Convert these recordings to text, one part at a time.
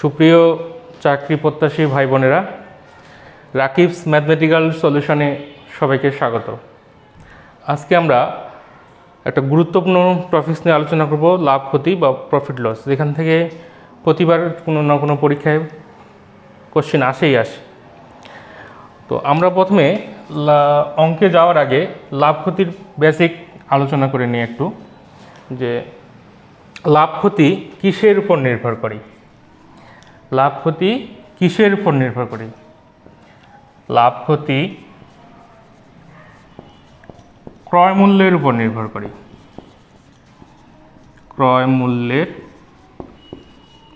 সুপ্রিয় চাকরি প্রত্যাশী ভাই বোনেরা রাকিবস ম্যাথমেটিক্যাল সলিউশনে সবাইকে স্বাগত। আজকে আমরা একটা গুরুত্বপূর্ণ টপিক্স নিয়ে আলোচনা করব, লাভ, ক্ষতি বা প্রফিট লস যেখান থেকে প্রতিবার কোনো না কোনো পরীক্ষায় কোশ্চেন আসেই আসে। তো আমরা প্রথমে অঙ্কে যাওয়ার আগে লাভ, ক্ষতির বেসিক আলোচনা করে নিই একটু, যে লাভ, ক্ষতি কিসের উপর নির্ভর করে? লাভ, ক্ষতি কিসের উপর নির্ভর করে? লাভ, ক্ষতি ক্রয় মূল্যের উপর নির্ভর করে। ক্রয় মূল্যের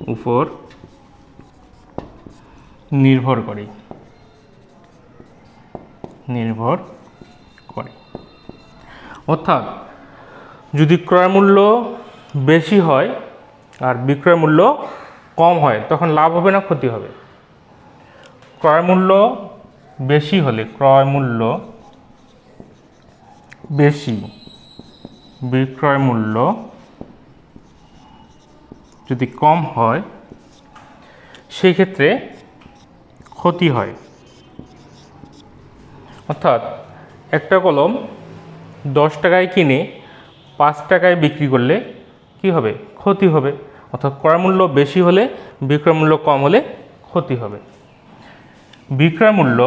উপর নির্ভর করে। নির্ভর করে। অর্থাৎ যদি ক্রয় মূল্য বেশি হয় আর বিক্রয় মূল্য কম হয়, তখন লাভ হবে না, ক্ষতি হবে? ক্রয় মূল্য বেশি হলে, ক্রয় মূল্য বেশি, বিক্রয় মূল্য যদি কম হয়, সেই ক্ষেত্রে ক্ষতি হয়। অর্থাৎ একটা কলম দশ টাকায় কিনে পাঁচ টাকায় বিক্রি করলে কি হবে? ক্ষতি হবে। অর্থাৎ ক্রয় মূল্য বেশি হলে বিক্রয় মূল্য কম হলে ক্ষতি হবে। বিক্রয় মূল্য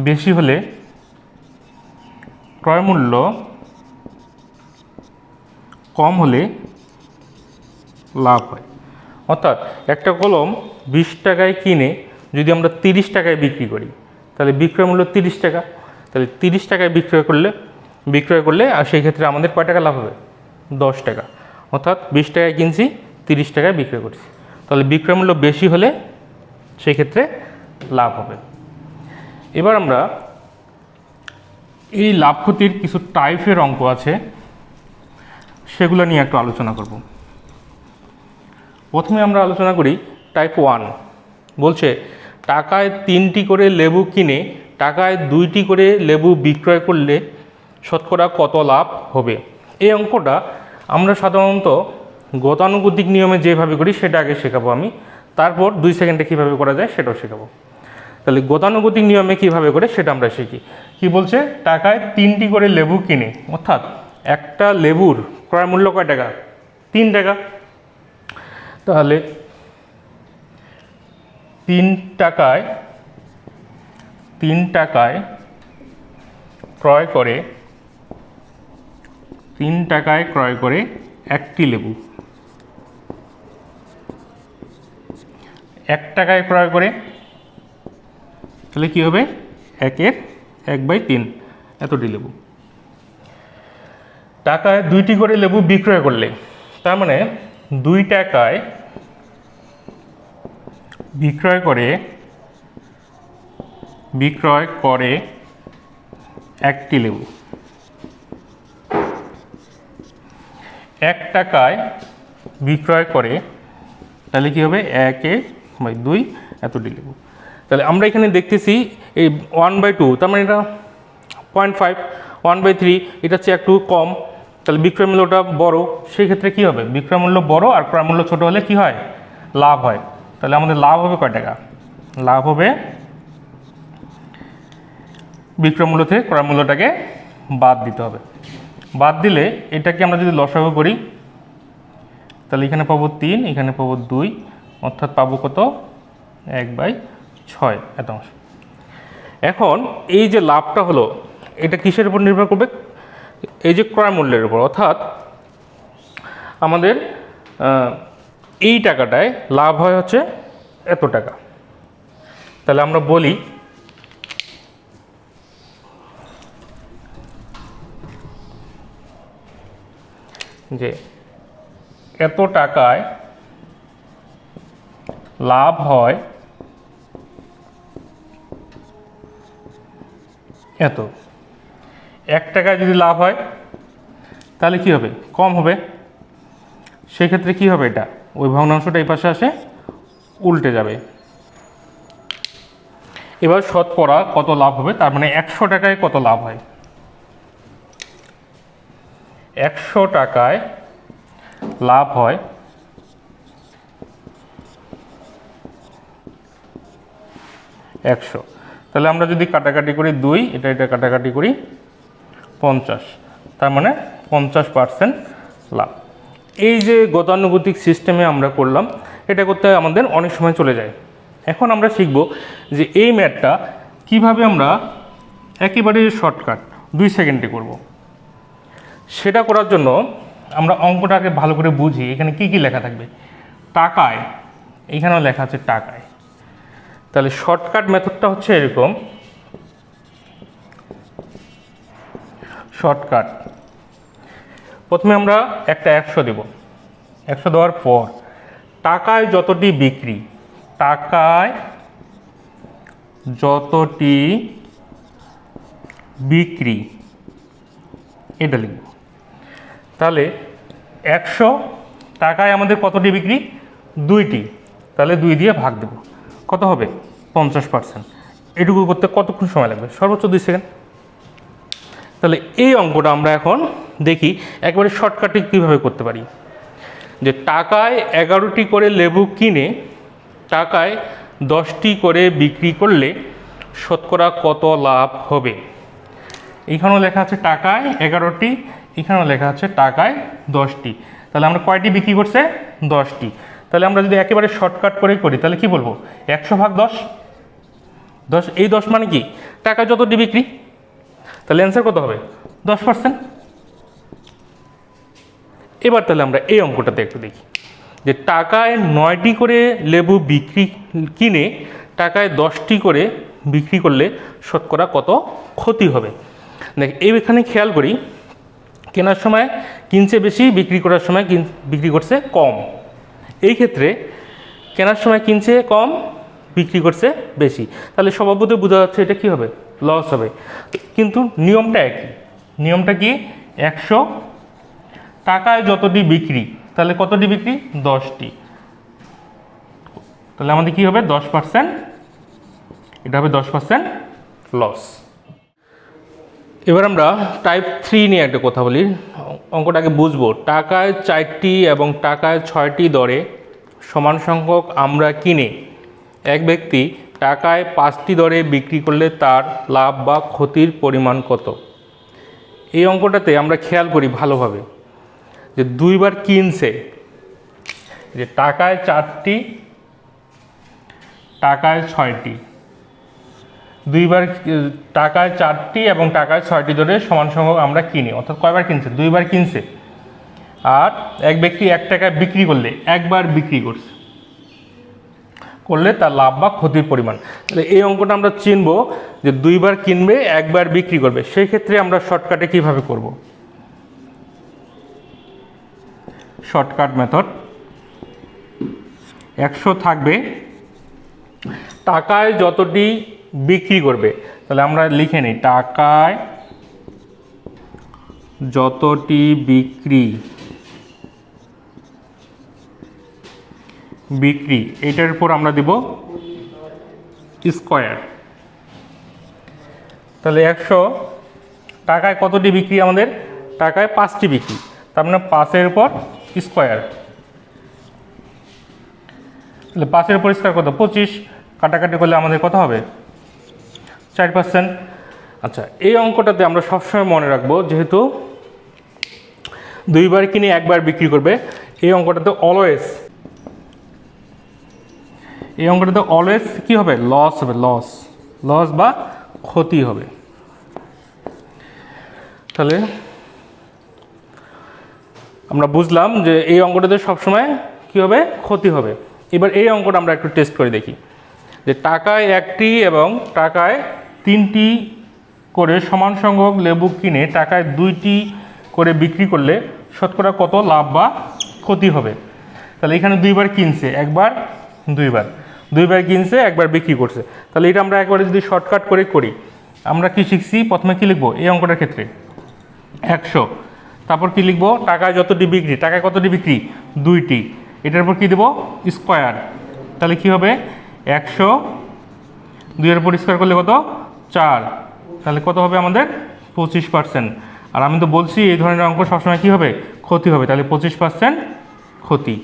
বেশি হলে ক্রয় মূল্য কম হলে লাভ হয়। অর্থাৎ একটা কলম বিশ টাকায় কিনে যদি আমরা তিরিশ টাকায় বিক্রি করি, তাহলে বিক্রয় মূল্য তিরিশ টাকা। তাহলে তিরিশ টাকায় বিক্রয় করলে বিক্রয় করলে আর সেই ক্ষেত্রে আমাদের কয় টাকা লাভ হবে? দশ টাকা। অর্থাৎ বিশ টাকায় কিনছি, তিরিশ টাকায় বিক্রয় করছি। তাহলে বিক্রয় মূল্য বেশি হলে সেই ক্ষেত্রে লাভ হবে। এবার আমরা এই লাভ ক্ষতির কিছু টাইপের অঙ্ক আছে, সেগুলো নিয়ে একটু আলোচনা করব। প্রথমে আমরা আলোচনা করি টাইপ ওয়ান বলছে, টাকায় তিনটি করে লেবু কিনে, টাকায় দুইটি করে লেবু বিক্রয় করলে শতকরা কত লাভ হবে? এই অঙ্কটা আমরা সাধারণত গতানুগতিক নিয়মে যেভাবে করি সেটা আগে শেখাবো আমি। তারপর দুই সেকেন্ডে কীভাবে করা যায় সেটাও শেখাবো। তাহলে গতানুগতিক নিয়মে কীভাবে করে সেটা আমরা শিখি। কি বলছে? টাকায় তিনটি করে লেবু কিনে। অর্থাৎ একটা লেবুর ক্রয় মূল্য কয় টাকা? তিন টাকা। তাহলে তিন টাকায় তিন টাকায় ক্রয় করে তিন টাকায় ক্রয় করে একটি লেবু। এক টাকায় ক্রয় করে, তাহলে কী হবে? একের এক বাই তিন, এতটি লেবু। টাকায় দুইটি করে লেবু বিক্রয় করলে, তার মানে দুই টাকায় বিক্রয় করে বিক্রয় করে একটি লেবু। এক টাকায় বিক্রয় করে, তাহলে কী হবে? একে বাই দুই এতটি লেবু। তাহলে আমরা এখানে দেখতেছি এই ওয়ান বাই টু তার মানে এটা point five one by three এটা হচ্ছে একটু কম। তাহলে বিক্রয় মূল্যটা বড়, সেই ক্ষেত্রে কী হবে? বিক্রয় মূল্য বড় আর ক্রয় মূল্য ছোটো হলে কী হয়? লাভ হয়। তাহলে আমাদের লাভ হবে কয় টাকা? লাভ হবে বিক্রয় মূল্য থেকে ক্রয় মূল্যটাকে বাদ দিতে হবে। বাদ দিলে এটাকে আমরা যদি লসাগু করি, তাহলে এখানে পাবো তিন, এখানে পাবো দুই, অর্থাৎ পাবো কত? এক বাই ছয় এত অংশ এখন এই যে লাভটা হলো, এটা কিসের উপর নির্ভর করবে? এই যে ক্রয় মূল্যের উপর। অর্থাৎ আমাদের এই টাকাটায় লাভ হয় হচ্ছে এত টাকা। তাহলে আমরা বলি যে এত টাকায় লাভ হয়, এত। এক টাকায় যদি লাভ হয়, তাহলে কি হবে? কম হবে। সেক্ষেত্রে কি হবে এটা? ওই ভগ্নাংশটা এই পাশে আসে, উল্টে যাবে। এবার শতকরা কত লাভ হবে? তার মানে একশো টাকায় কত লাভ হয়? একশো টাকায় লাভ হয়। একশো। তাহলে আমরা যদি কাটাকাটি করি দুই, এটা এটা কাটাকাটি করি পঞ্চাশ। তার মানে পঞ্চাশ পার্সেন্ট লাভ। এই যে গতানুগতিক সিস্টেমে আমরা করলাম, এটা করতে আমাদের অনেক সময় চলে যায়। এখন আমরা শিখব যে এই ম্যাথটা কীভাবে আমরা একেবারে শর্টকাট দুই সেকেন্ডে করব। সেটা করার জন্য আমরা অঙ্কটাকে ভালো করে বুঝি, এখানে কি কি লেখা থাকবে? টাকায়, এখানেও লেখা আছে টাকায়। তাহলে শর্টকাট মেথডটা হচ্ছে এরকম। শর্টকাট প্রথমে আমরা একটা একশো দেব। একশো দেওয়ার পর টাকায় যতটি বিক্রি, টাকায় যতটি বিক্রি, এটা লিখব। তাহলে একশো টাকায় আমাদের কতটি বিক্রি? দুইটি। তাহলে দুই দিয়ে ভাগ দেব। কত হবে? পঞ্চাশ পার্সেন্ট। এটুকু করতে কতক্ষণ সময় লাগবে? সর্বোচ্চ দুই সেকেন্ড। তাহলে এই অঙ্কটা আমরা এখন দেখি একবারে শর্টকাটে কীভাবে করতে পারি। যে টাকায় এগারোটি করে লেবু কিনে টাকায় দশটি করে বিক্রি করলে শতকরা কত লাভ হবে? এখানেও লেখা আছে টাকায় এগারোটি এখানেও লেখা আছে টাকায় দশটি। তাহলে আমরা কয়টি বিক্রি করছে? দশটি। তাহলে আমরা যদি একেবারে শর্টকাট করে করি, তাহলে কি বলব? একশো ভাগ দশ? দশ, এই দশ মানে কি? টাকা যতটি বিক্রি, তাহলে অ্যান্সার কত হবে? দশ পার্সেন্ট এবার তাহলে আমরা এই অঙ্কটাতে একটু দেখি। যে টাকায় নয়টি করে লেবু বিক্রি কিনে টাকায় দশটি করে বিক্রি করলে শতকরা কত ক্ষতি হবে? দেখ, এইখানে খেয়াল করি কেনার সময়, কিনছে বেশি, বিক্রি করার সময় কিন, বিক্রি করছে কম। এই ক্ষেত্রে কেনার সময় কিনছে কম, বিক্রি করছে বেশি। তাহলে স্বভাবতই বোঝা যাচ্ছে এটা কী হবে? লস হবে। কিন্তু নিয়মটা একই। নিয়মটা কি? একশো টাকায় যতটি বিক্রি, তাহলে কতটি বিক্রি? দশটি। তাহলে আমাদের কী হবে? দশ পার্সেন্ট এটা হবে দশ পার্সেন্ট লস এবার আমরা টাইপ থ্রি নিয়ে একটা কথা বলি। অঙ্কটাকে বুঝব। টাকায় চারটি এবং টাকায় ছয়টি দরে সমান সংখ্যক আমরা কিনে এক ব্যক্তি টাকায় পাঁচটি দরে বিক্রি করলে তার লাভ বা ক্ষতির পরিমাণ কত? এই অঙ্কটাতে আমরা খেয়াল করি ভালোভাবে যে দুইবার কিনছে, যে টাকায় চারটি, টাকায় ছয়টি। দুইবার টাকায় চারটি এবং টাকায় ছয়টি ধরে সমান সংখ্যক আমরা কিনি, অর্থাৎ কয়বার কিনছে? দুইবার কিনছে। আর এক ব্যক্তি এক টাকায় বিক্রি করলে, একবার বিক্রি করছে। করলে তার লাভ বা ক্ষতির পরিমাণ। তাহলে এই অঙ্কটা আমরা চিনব যে দুইবার কিনবে, একবার বিক্রি করবে। সেই ক্ষেত্রে আমরা শর্টকাটে কীভাবে করব? Shortcut method. একশো থাকবে। টাকায় যতটি বিক্রি করবে। তাহলে আমরা লিখে নিই, টাকায় যতটি বিক্রি বিক্রি, এটার উপর আমরা দেব স্কোয়ার। তাহলে একশো, টাকায় কতটি বিক্রি আমাদের? টাকায় পাঁচটি বিক্রি, তার মানে পাঁচের উপর স্কোয়ার। তাহলে পাঁচের উপর স্কোয়ার কত? পঁচিশ, কাটাকাটি করলে আমাদের কত হবে? চার পার্সেন্ট আচ্ছা এই অঙ্কটাতে আমরা সবসময় মনে রাখব, যেহেতু দুইবার কিনে একবার বিক্রি করবে, এই অঙ্কটাতে অলওয়েজ এই অঙ্কটাতে অলওয়েজ কী হবে? লস হবে লস লস বা ক্ষতি হবে। তাহলে আমরা বুঝলাম যে এই অঙ্কটাতে সবসময় কী হবে? ক্ষতি হবে। এবার এই অঙ্কটা আমরা একটু টেস্ট করে দেখি। যে টাকায় একটি এবং টাকায় তিনটি করে সমান সংখ্যক লেবু কিনে টাকায় দুইটি করে বিক্রি করলে শতকরা কত লাভ বা ক্ষতি হবে? তাহলে এখানে দুইবার কিনছে, একবার, দুইবার। দুইবার কিনছে, একবার বিক্রি করছে। তাহলে এটা আমরা একবারে যদি শর্টকাট করে করি, আমরা কি শিখছি? প্রথমে কি লিখব? এই অঙ্কটার ক্ষেত্রে। একশো। তারপর কি লিখব? টাকায় যতটি বিক্রি, টাকায় কতটি বিক্রি? দুইটি। এটার উপর কি দেবো? স্কোয়ার তাহলে কি হবে? একশো। দুইয়ের উপর স্কোয়ার করলে কত? চার। তাহলে কত হবে আমাদের? পঁচিশ পার্সেন্ট আর আমি তো বলছি এই ধরনের অঙ্ক সবসময় কী হবে? ক্ষতি হবে। তাহলে পঁচিশ পার্সেন্ট ক্ষতি।